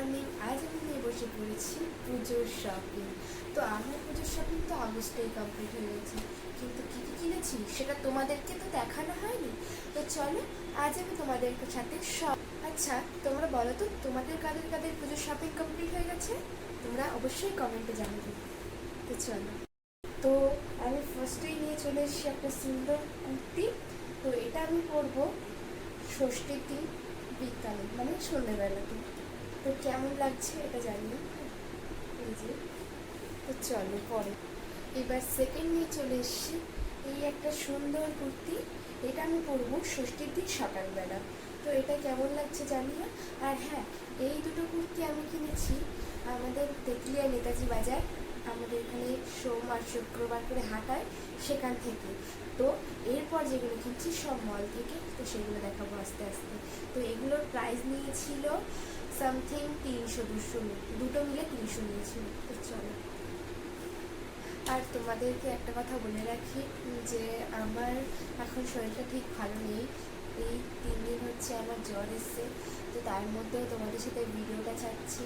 Morning আজ আমি নিয়ে বসে পড়েছি পুজোর শপিং তো আমার পুজোর শপিং তো আগস্টেই কমপ্লিট হয়ে গেছে। কিন্তু কী কী কিনেছি সেটা তোমাদেরকে তো দেখানো হয়নি। তো চলো, আজ আমি তোমাদের সাথে সব আচ্ছা তোমরা বলো তো, তোমাদের কাদের কাদের পুজোর শপিং কমপ্লিট হয়ে গেছে? তোমরা অবশ্যই কমেন্টে জানাবে তো চলো। তো আমি ফার্স্টেই নিয়ে চলে এসেছি একটা সুন্দর কুর্তি। তো এটা আমি পরবো ষষ্ঠীর দিন বিকালে মানে সন্ধ্যেবেলাতে তো কেমন লাগছে এটা জানি না। এই যে, তো চলো পরে। এবার সেকেন্ড নিয়ে চলে এসেছি। এই একটা সুন্দর কুর্তি, এটা আমি পরবো ষষ্ঠীর দিন সকালবেলা। তো এটা কেমন লাগছে জানি না। আর হ্যাঁ এই দুটো কুর্তি আমি কিনেছি আমাদের তেঁতুলিয়া নেতাজি বাজার। আমাদের এখানে সোম আর শুক্রবার করে হাঁটায় সেখান থেকে। তো এরপর যেগুলো কিনছি সব মল থেকে, তো সেগুলো দেখাবো আস্তে আস্তে। তো এগুলোর প্রাইস নিয়েছিল সামথিং তিনশো, দুশো দুটো মিলে তিনশো নিয়েছিল। তো চলো। আর তোমাদেরকে একটা কথা বলে রাখি, যে আমার এখন শরীরটা ঠিক ভালো নেই। এই তিন দিন হচ্ছে আমার জ্বর এসছে। তো তার মধ্যেও তোমাদের সাথে ভিডিওটা চাচ্ছি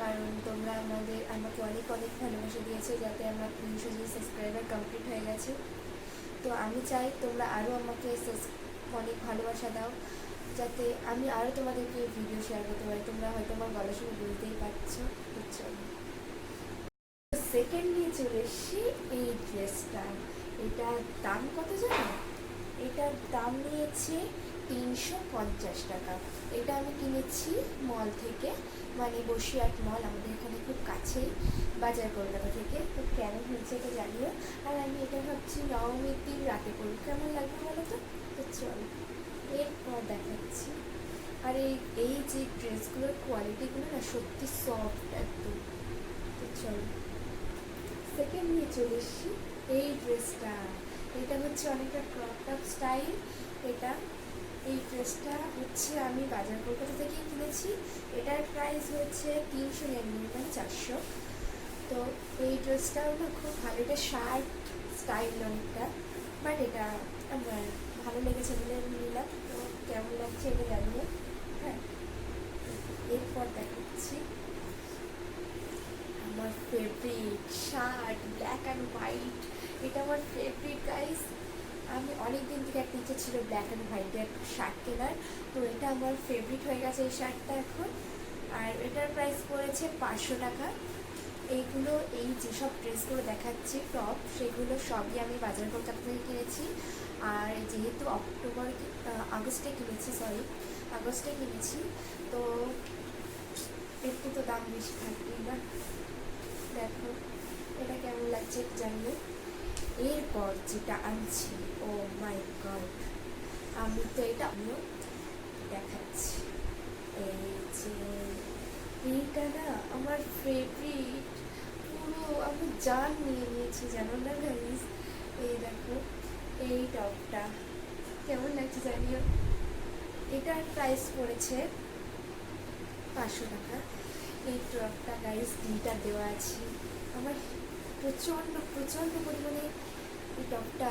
কারণ তোমরা আমাদের, আমাকে অনেক অনেক ভালোবাসা দিয়েছ যাতে আমার তিনশো জন সাবস্ক্রাইবার কমপ্লিট হয়ে গেছে। তো আমি চাই তোমরা আরও আমাকে অনেক ভালোবাসা দাও। যাতে আমি আরও তোমাদেরকে ভিডিও শেয়ার করতে পারি। তোমরা হয়তো আমার গলা শুনে বুঝতেই পারছ চলো সেকেন্ড নিয়ে চলে এসেছি এই ড্রেসটা এটার দাম কত জানো? এটার দাম নিয়েছে তিনশো পঞ্চাশ টাকা। এটা আমি কিনেছি মল থেকে। মানে বসিরহাট মল আমাদের এখানে খুব কাছেই, বাজার কলকাতা থেকে। তো কেমন হয়েছে এটা জানিও। আর আমি এটা ভাবছি নবমীর দিন রাতে করব কেমন লাগবে বলো তো? তো চলো। এরপর দেখাচ্ছি। আর এই এই যে ড্রেসগুলোর কোয়ালিটিগুলো না সত্যি সফট একদম। তো চলো সেকেন্ড নিয়ে চলে এসেছি। এই ড্রেসটা, এটা হচ্ছে অনেকটা ক্রপ টপ স্টাইল এটা, এই ড্রেসটা হচ্ছে আমি বাজার কলকাতা থেকে কিনেছি। এটার প্রাইস হচ্ছে তিনশো নিরানব্বই, চারশো। তো এই ড্রেসটাও না খুব ভালো। এটা শার্ট স্টাইল অনেকটা বাট এটা আমার ভালো লেগেছে বলে নিলাম। তো কেমন লাগছে এটা জানিয়ে হ্যাঁ। এরপর দেখাচ্ছি। আমার favourite shirt black and white এটা আমার ফেভারিট গাইস আমি অনেক দিন থেকে একটা ইচ্ছে ছিল ব্ল্যাক অ্যান্ড হোয়াইটের শার্ট কেনার। তো এটা আমার ফেভারিট হয়ে গেছে এই শার্টটা এখন। আর এটার প্রাইস পড়েছে পাঁচশো টাকা। এইগুলো, এই যেসব ড্রেসগুলো দেখাচ্ছি টপ সেগুলো সবই আমি বাজার কলকাতা থেকে কিনেছি। আর যেহেতু অক্টোবর আগস্টে কিনেছি সরি আগস্টে কিনেছি, তো একটু তো দাম বেশি থাকবেই না। দেখো, এটা কেমন লাগছে জানিও। এরপর যেটা আনছি ও মাই গড আমি তো এটা আমিও দেখাচ্ছি। এই যে, এইটা না আমার ফেভারিট পুরো আমি জান নিয়ে নিয়েছি, জানো না এই টপটা কেমন লাগছে জানিও? এটার প্রাইস পড়েছে পাঁচশো টাকা। এই টপটা গাইস দুইটা দেওয়া আছে। আমার প্রচণ্ড প্রচণ্ড পরিমাণে এই টপটা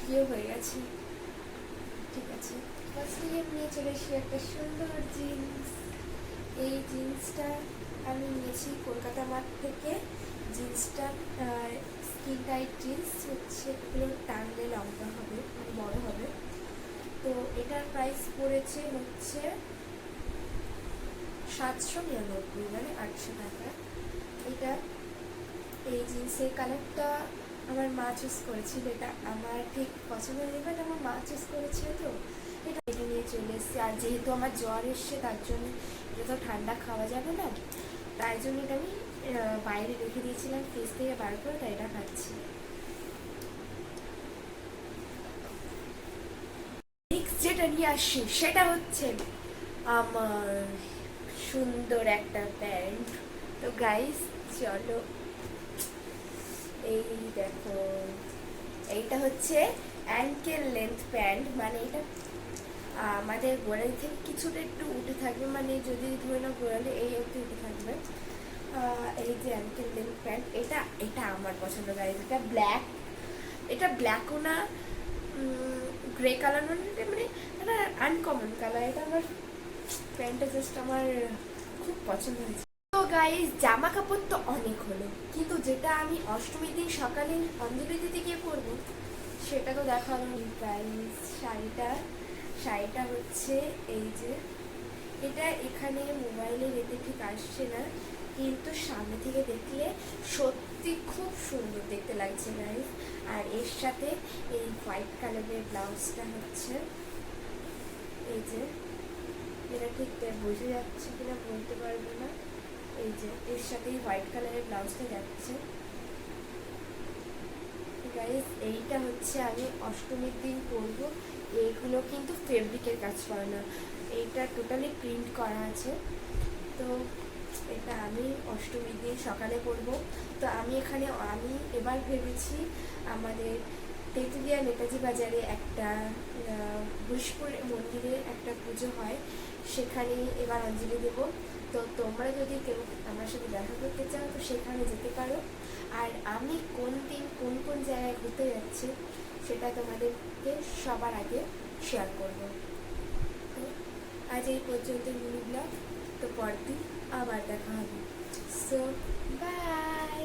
প্রিয় হয়ে গেছে। ঠিক আছে। ফার্স্টে নিয়ে চলে এসেছি একটা সুন্দর জিন্স এই জিন্সটা আমি নিয়েছি কলকাতা মার্ট থেকে। জিন্সটা স্কিন টাইট জিন্স হচ্ছে এগুলো টানলে লম্বা হবে মানে বড় হবে। তো এটার প্রাইস পড়েছে হচ্ছে সাতশো নিরানব্বই মানে আটশো টাকা। এটা এই জিন্সের কালারটা আমার মা চুজ করেছিল, এটা আমার ঠিক পছন্দ নেই বাট আমার মা চুজ করেছিল তো। এটা এটা নিয়ে চলে এসেছে। আর যেহেতু আমার জ্বর এসছে, তার জন্য এটা তো ঠান্ডা খাওয়া যাবে না। তাই জন্য এটা আমি বাইরে রেখে দিয়েছিলাম ফ্রিজ থেকে বার করে তাই এটা খাচ্ছি। যেটা নিয়ে আসছি সেটা হচ্ছে আমার সুন্দর একটা প্যান্ট। তো গাইস চলো। এই দেখো, এইটা হচ্ছে অ্যাঙ্কেল লেন্থ প্যান্ট। মানে এটা আমাদের গোড়ালি থেকে কিছুটা একটু উঠে থাকবে। মানে যদি ধরে নাও গোড়ালি এই অবধি উঠে থাকবে আহ, এই যে অ্যাঙ্কেল লেন্থ প্যান্ট, এটা এটা আমার পছন্দ গাইজ এটা ব্ল্যাক এটা ব্ল্যাকও না গ্রে কালার মানে মানে একটা আনকমন কালার এটা আমার প্যান্টটা জাস্ট আমার খুব পছন্দ হয়েছে। তো গাইস জামা কাপড় তো অনেক হলো, কিন্তু যেটা আমি অষ্টমীর দিন সকালে অঞ্জলি দিতে গিয়ে পরবো, সেটা তো দেখাল গাইস শাড়িটা শাড়িটা হচ্ছে এই যে, এটা এখানে মোবাইলে দেখতে ঠিক আসছে না। কিন্তু সামনে থেকে দেখলে সত্যি খুব সুন্দর দেখতে লাগছে গাইস আর এর সাথে এই হোয়াইট কালারের ব্লাউজটা হচ্ছে, এই যে, এটা ঠিক বোঝা যাচ্ছে কিনা বলতে পারব না। এই যে, এর সাথে হোয়াইট কালারের ব্লাউজটা যাচ্ছে। গাইস এইটা হচ্ছে আমি অষ্টমীর দিন পরবো। এইগুলো কিন্তু ফেব্রিকের কাজ করা না। এইটা টোটালি প্রিন্ট করা আছে। তো এটা আমি অষ্টমীর দিন সকালে পরবো তো আমি এখানে, আমি এবার ভেবেছি আমাদের তেঁতুলিয়া নেতাজি বাজারে একটা বুশপুর মন্দিরে একটা পুজো হয়। সেখানে এবার অঞ্জলি দেবো। তো তোমরা যদি কেউ আমার সাথে দেখা করতে চাও, তো সেখানে যেতে পারো। আর আমি কোন দিন, কোন কোন জায়গায় ঘুরতে যাচ্ছি, সেটা তোমাদেরকে সবার আগে শেয়ার করব। আজ এই পর্যন্ত মিনি ব্লগ। তো পরদিন আবার দেখা হবে সো বাই